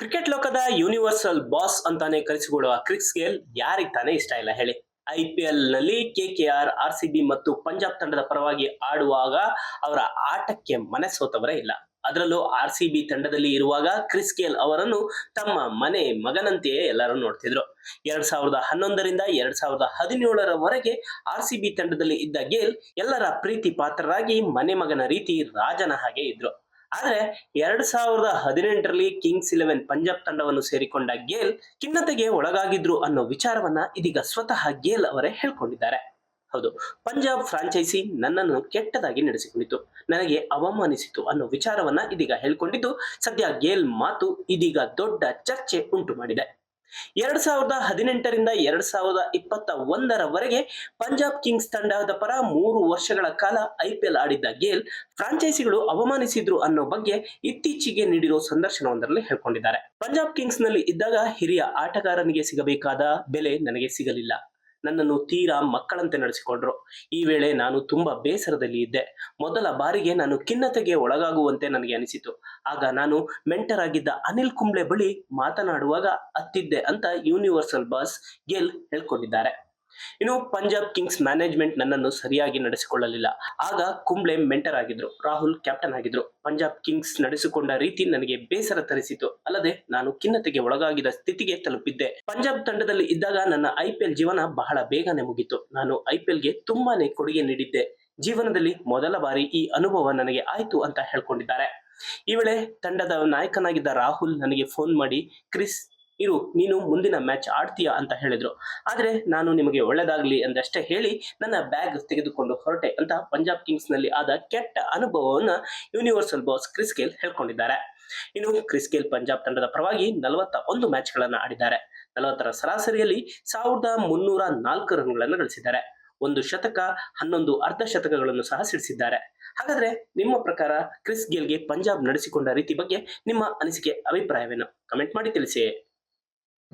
Cricket ಲೋಕದ universal boss ಅಂತಾನೆ ಕರೆಸಿಕೊಳ್ಳುವ Chris Gayle ಯಾರಿಗೆ ತಾನೇ ಇಷ್ಟ ಇಲ್ಲ ಹೇಳಿ. I P ಎಲ್ನಲ್ಲಿ K K R R C B ಮತ್ತು ಪಂಜಾಬ್ ತಂಡದ ಪರವಾಗಿ ಆಡುವಾಗ ಅವರ ಆಟಕ್ಕೆ ಮನೆ ಸೋತವರೇ ಇಲ್ಲ. ಅದರಲ್ಲೂ ಆರ್ ಸಿ ಬಿ ತಂಡದಲ್ಲಿ ಇರುವಾಗ ಕ್ರಿಸ್ ಗೇಲ್ ಅವರನ್ನು ತಮ್ಮ ಮನೆ ಮಗನಂತೆಯೇ ಎಲ್ಲರೂ ನೋಡ್ತಿದ್ರು. ಎರಡ್ ಸಾವಿರದ ಹನ್ನೊಂದರಿಂದ ಎರಡ್ ಸಾವಿರದ ಹದಿನೇಳರವರೆಗೆ ಆರ್ ಸಿ ಬಿ ತಂಡದಲ್ಲಿ ಇದ್ದ ಗೇಲ್ ಎಲ್ಲರ ಪ್ರೀತಿ ಪಾತ್ರರಾಗಿ ಮನೆ ಮಗನ ರೀತಿ ರಾಜನ ಹಾಗೆ ಇದ್ರು. ಆದ್ರೆ ಎರಡ್ ಸಾವಿರದ ಹದಿನೆಂಟರಲ್ಲಿ ಕಿಂಗ್ಸ್ ಇಲೆವೆನ್ ಪಂಜಾಬ್ ತಂಡವನ್ನು ಸೇರಿಕೊಂಡ ಗೇಲ್ ಖಿನ್ನತೆಗೆ ಒಳಗಾಗಿದ್ರು ಅನ್ನೋ ವಿಚಾರವನ್ನ ಇದೀಗ ಸ್ವತಃ ಗೇಲ್ ಅವರೇ ಹೇಳ್ಕೊಂಡಿದ್ದಾರೆ. ಹೌದು, ಪಂಜಾಬ್ ಫ್ರಾಂಚೈಸಿ ನನ್ನನ್ನು ಕೆಟ್ಟದಾಗಿ ನಡೆಸಿಕೊಂಡಿತು ನನಗೆ ಅವಮಾನಿಸಿತು ಅನ್ನೋ ವಿಚಾರವನ್ನ ಇದೀಗ ಹೇಳ್ಕೊಂಡಿದ್ದು, ಸದ್ಯ ಗೇಲ್ ಮಾತು ಇದೀಗ ದೊಡ್ಡ ಚರ್ಚೆ ಉಂಟು ಮಾಡಿದೆ. ಎರಡ್ ಸಾವಿರದ ಹದಿನೆಂಟರಿಂದ ಎರಡ್ ಸಾವಿರದ ಇಪ್ಪತ್ತ ಒಂದರವರೆಗೆ ಪಂಜಾಬ್ ಕಿಂಗ್ಸ್ ತಂಡದ ಪರ ಮೂರು ವರ್ಷಗಳ ಕಾಲ ಐಪಿಎಲ್ ಆಡಿದ್ದ ಗೇಲ್ ಫ್ರಾಂಚೈಸಿಗಳು ಅವಮಾನಿಸಿದ್ರು ಅನ್ನೋ ಬಗ್ಗೆ ಇತ್ತೀಚೆಗೆ ನೀಡಿರೋ ಸಂದರ್ಶನವೊಂದರಲ್ಲಿ ಹೇಳ್ಕೊಂಡಿದ್ದಾರೆ. ಪಂಜಾಬ್ ಕಿಂಗ್ಸ್ನಲ್ಲಿ ಇದ್ದಾಗ ಹಿರಿಯ ಆಟಗಾರನಿಗೆ ಸಿಗಬೇಕಾದ ಬೆಲೆ ನನಗೆ ಸಿಗಲಿಲ್ಲ. ನನ್ನನ್ನು ತೀರಾ ಮಕ್ಕಳಂತೆ ನಡೆಸಿಕೊಂಡ್ರು. ಈ ವೇಳೆ ನಾನು ತುಂಬಾ ಬೇಸರದಲ್ಲಿ ಇದ್ದೆ. ಮೊದಲ ಬಾರಿಗೆ ನಾನು ಖಿನ್ನತೆಗೆ ಒಳಗಾಗುವಂತೆ ನನಗೆ ಅನಿಸಿತು. ಆಗ ನಾನು ಮೆಂಟರ್ ಆಗಿದ್ದ ಅನಿಲ್ ಕುಂಬ್ಳೆ ಬಳಿ ಮಾತನಾಡುವಾಗ ಅತ್ತಿದ್ದೆ ಅಂತ ಯೂನಿವರ್ಸಲ್ ಬಾಸ್ ಗೆಲ್ ಹೇಳ್ಕೊಂಡಿದ್ದಾರೆ. ಇನ್ನು ಪಂಜಾಬ್ ಕಿಂಗ್ಸ್ ಮ್ಯಾನೇಜ್ಮೆಂಟ್ ನನ್ನನ್ನು ಸರಿಯಾಗಿ ನಡೆಸಿಕೊಳ್ಳಲಿಲ್ಲ. ಆಗ ಕುಂಬ್ಳೆ ಮೆಂಟರ್ ಆಗಿದ್ರು, ರಾಹುಲ್ ಕ್ಯಾಪ್ಟನ್ ಆಗಿದ್ರು. ಪಂಜಾಬ್ ಕಿಂಗ್ಸ್ ನಡೆಸಿಕೊಂಡ ರೀತಿ ನನಗೆ ಬೇಸರ ತರಿಸಿತು. ಅಲ್ಲದೆ ನಾನು ಖಿನ್ನತೆಗೆ ಒಳಗಾಗಿದ ಸ್ಥಿತಿಗೆ ತಲುಪಿದ್ದೆ. ಪಂಜಾಬ್ ತಂಡದಲ್ಲಿ ಇದ್ದಾಗ ನನ್ನ ಐಪಿಎಲ್ ಜೀವನ ಬಹಳ ಬೇಗನೆ ಮುಗಿತು. ನಾನು ಐಪಿಎಲ್ಗೆ ತುಂಬಾನೇ ಕೊಡುಗೆ ನೀಡಿದ್ದೆ. ಜೀವನದಲ್ಲಿ ಮೊದಲ ಬಾರಿ ಈ ಅನುಭವ ನನಗೆ ಆಯ್ತು ಅಂತ ಹೇಳ್ಕೊಂಡಿದ್ದಾರೆ. ಈ ವೇಳೆ ತಂಡದ ನಾಯಕನಾಗಿದ್ದ ರಾಹುಲ್ ನನಗೆ ಫೋನ್ ಮಾಡಿ, ಕ್ರಿಸ್ ಇರು, ನೀನು ಮುಂದಿನ ಮ್ಯಾಚ್ ಆಡ್ತೀಯಾ ಅಂತ ಹೇಳಿದ್ರು. ಆದ್ರೆ ನಾನು ನಿಮಗೆ ಒಳ್ಳೆದಾಗ್ಲಿ ಅಂದಷ್ಟೇ ಹೇಳಿ ನನ್ನ ಬ್ಯಾಗ್ ತೆಗೆದುಕೊಂಡು ಹೊರಟೆ ಅಂತ ಪಂಜಾಬ್ ಕಿಂಗ್ಸ್ನಲ್ಲಿ ಆದ ಕೆಟ್ಟ ಅನುಭವವನ್ನು ಯೂನಿವರ್ಸಲ್ ಬಾಸ್ ಕ್ರಿಸ್ ಗೇಲ್ ಹೇಳ್ಕೊಂಡಿದ್ದಾರೆ. ಇನ್ನು ಕ್ರಿಸ್ ಗೇಲ್ ಪಂಜಾಬ್ ತಂಡದ ಪರವಾಗಿ ನಲವತ್ತ ಒಂದು ಮ್ಯಾಚ್ ಗಳನ್ನ ಆಡಿದ್ದಾರೆ. ನಲವತ್ತರ ಸರಾಸರಿಯಲ್ಲಿ ಸಾವಿರದ ಮುನ್ನೂರ ನಾಲ್ಕು ರನ್ಗಳನ್ನು ಗಳಿಸಿದ್ದಾರೆ. ಒಂದು ಶತಕ, ಹನ್ನೊಂದು ಅರ್ಧ ಶತಕಗಳನ್ನು ಸಹ ಸಿಡಿಸಿದ್ದಾರೆ. ಹಾಗಾದ್ರೆ ನಿಮ್ಮ ಪ್ರಕಾರ ಕ್ರಿಸ್ ಗೇಲ್ಗೆ ಪಂಜಾಬ್ ನಡೆಸಿಕೊಂಡ ರೀತಿ ಬಗ್ಗೆ ನಿಮ್ಮ ಅನಿಸಿಕೆ, ಅಭಿಪ್ರಾಯವೇನು? ಕಮೆಂಟ್ ಮಾಡಿ ತಿಳಿಸಿ.